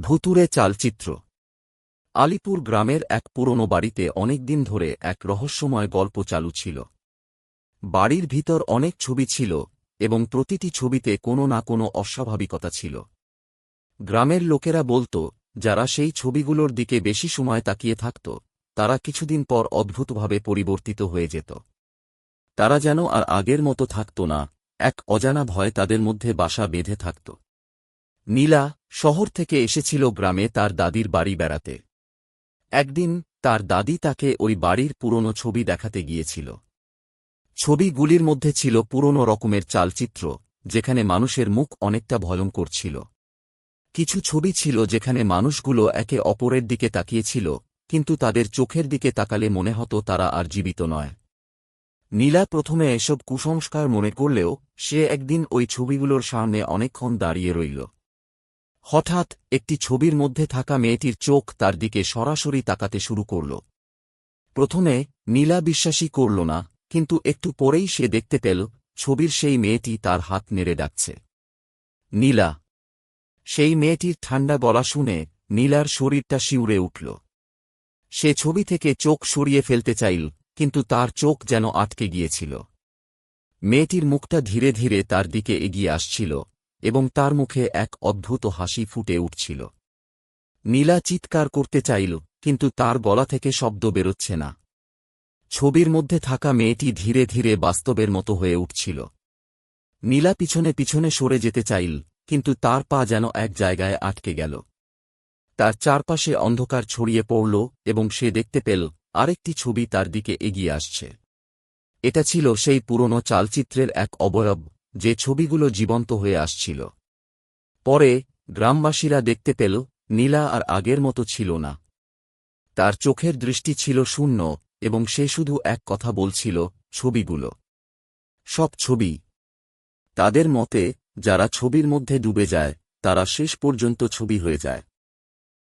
ভুতুরে চালচিত্র। আলিপুর গ্রামের এক পুরনো বাড়িতে অনেকদিন ধরে এক রহস্যময় গল্প চালু ছিল। বাড়ির ভিতর অনেক ছবি ছিল এবং প্রতিটি ছবিতে কোনো না কোনো অস্বাভাবিকতা ছিল। গ্রামের লোকেরা বলত, যারা সেই ছবিগুলোর দিকে বেশি সময় তাকিয়ে থাকত, তারা কিছুদিন পর অদ্ভুতভাবে পরিবর্তিত হয়ে যেত। তারা যেন আর আগের মতো থাকত না, এক অজানা ভয় তাদের মধ্যে বাসা বেঁধে থাকত। নীলা শহর থেকে এসেছিল গ্রামে তার দাদির বাড়ি বেড়াতে। একদিন তার দাদি তাকে ওই বাড়ির পুরনো ছবি দেখাতে গিয়েছিল। ছবিগুলির মধ্যে ছিল পুরনো রকমের চালচিত্র, যেখানে মানুষের মুখ অনেকটা ভয়ঙ্কর ছিল। কিছু ছবি ছিল যেখানে মানুষগুলো একে অপরের দিকে তাকিয়েছিল, কিন্তু তাদের চোখের দিকে তাকালে মনে হতো তারা আর জীবিত নয়। নীলা প্রথমে এসব কুসংস্কার মনে করলেও, সে একদিন ওই ছবিগুলোর সামনে অনেকক্ষণ দাঁড়িয়ে রইল। হঠাৎ, একটি ছবির মধ্যে থাকা মেয়েটির চোখ তার দিকে সরাসরি তাকাতে শুরু করল। প্রথমে, নীলা বিশ্বাসই করল না, কিন্তু একটু পরেই সে দেখতে পেল, ছবির সেই মেয়েটি তার হাত নেড়ে ডাকছে। নীলা। সেই মেয়েটির ঠান্ডা গলা শুনে, নীলার শরীরটা শিউরে উঠল। সে ছবি থেকে চোখ সরিয়ে ফেলতে চাইল, কিন্তু তার চোখ যেন আটকে গিয়েছিল। মেয়েটির মুখটা ধীরে ধীরে তার দিকে এগিয়ে আসছিল। এবং তার মুখে এক অদ্ভুত হাসি ফুটে উঠছিল। নীলা চিৎকার করতে চাইল, কিন্তু তার গলা থেকে শব্দ বেরোচ্ছে না। ছবির মধ্যে থাকা মেয়েটি ধীরে ধীরে বাস্তবের মতো হয়ে উঠছিল। নীলা পিছনে পিছনে সরে যেতে চাইল, কিন্তু তার পা যেন এক জায়গায় আটকে গেল। তার চারপাশে অন্ধকার ছড়িয়ে পড়ল এবং সে দেখতে পেল, আরেকটি ছবি তার দিকে এগিয়ে আসছে। এটা ছিল সেই পুরনো চালচিত্রের এক অবয়ব। যে ছবিগুলো জীবন্ত হয়ে আসছিল। পরে গ্রামবাসীরা দেখতে পেল, নীলা আর আগের মতো ছিল না। তার চোখের দৃষ্টি ছিল শূন্য, এবং সে শুধু এক কথা বলছিল, ছবিগুলো। সব ছবি। তাদের মতে, যারা ছবির মধ্যে ডুবে যায়, তারা শেষ পর্যন্ত ছবি হয়ে যায়।